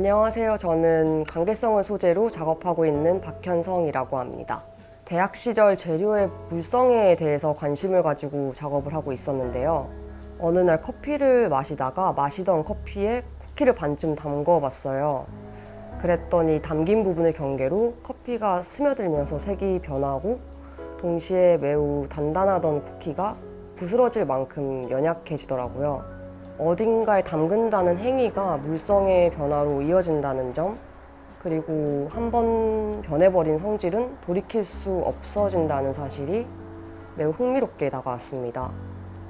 안녕하세요. 저는 관계성을 소재로 작업하고 있는 박현성이라고 합니다. 대학 시절 재료의 물성에 대해서 관심을 가지고 작업을 하고 있었는데요. 어느 날 커피를 마시다가 마시던 커피에 쿠키를 반쯤 담궈 봤어요. 그랬더니 담긴 부분의 경계로 커피가 스며들면서 색이 변하고 동시에 매우 단단하던 쿠키가 부스러질 만큼 연약해지더라고요. 어딘가에 담근다는 행위가 물성의 변화로 이어진다는 점, 그리고 한 번 변해버린 성질은 돌이킬 수 없어진다는 사실이 매우 흥미롭게 다가왔습니다.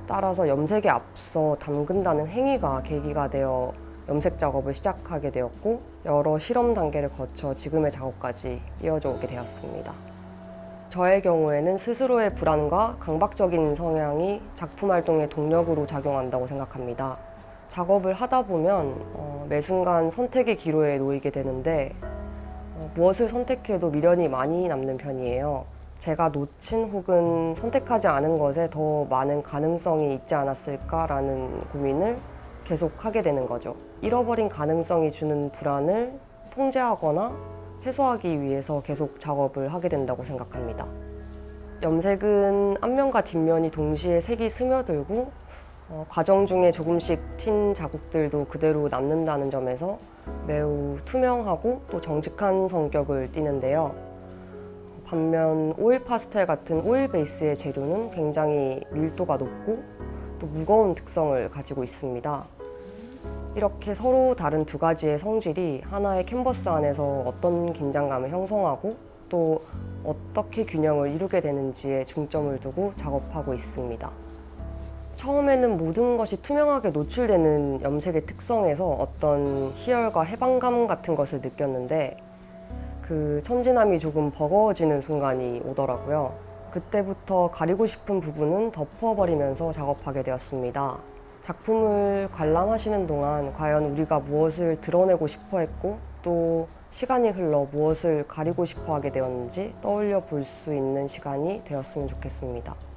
따라서 염색에 앞서 담근다는 행위가 계기가 되어 염색 작업을 시작하게 되었고 여러 실험 단계를 거쳐 지금의 작업까지 이어져 오게 되었습니다. 저의 경우에는 스스로의 불안과 강박적인 성향이 작품 활동의 동력으로 작용한다고 생각합니다. 작업을 하다 보면 어, 매 순간 선택의 기로에 놓이게 되는데 어, 무엇을 선택해도 미련이 많이 남는 편이에요. 제가 놓친 혹은 선택하지 않은 것에 더 많은 가능성이 있지 않았을까라는 고민을 계속 하게 되는 거죠. 잃어버린 가능성이 주는 불안을 통제하거나 해소하기 위해서 계속 작업을 하게 된다고 생각합니다. 염색은 앞면과 뒷면이 동시에 색이 스며들고 어, 과정 중에 조금씩 튄 자국들도 그대로 남는다는 점에서 매우 투명하고 또 정직한 성격을 띠는데요. 반면 오일 파스텔 같은 오일 베이스의 재료는 굉장히 밀도가 높고 또 무거운 특성을 가지고 있습니다. 이렇게 서로 다른 두 가지의 성질이 하나의 캔버스 안에서 어떤 긴장감을 형성하고 또 어떻게 균형을 이루게 되는지에 중점을 두고 작업하고 있습니다. 처음에는 모든 것이 투명하게 노출되는 염색의 특성에서 어떤 희열과 해방감 같은 것을 느꼈는데 그 천진함이 조금 버거워지는 순간이 오더라고요. 그때부터 가리고 싶은 부분은 덮어버리면서 작업하게 되었습니다. 작품을 관람하시는 동안 과연 우리가 무엇을 드러내고 싶어 했고 또 시간이 흘러 무엇을 가리고 싶어 하게 되었는지 떠올려 볼 수 있는 시간이 되었으면 좋겠습니다.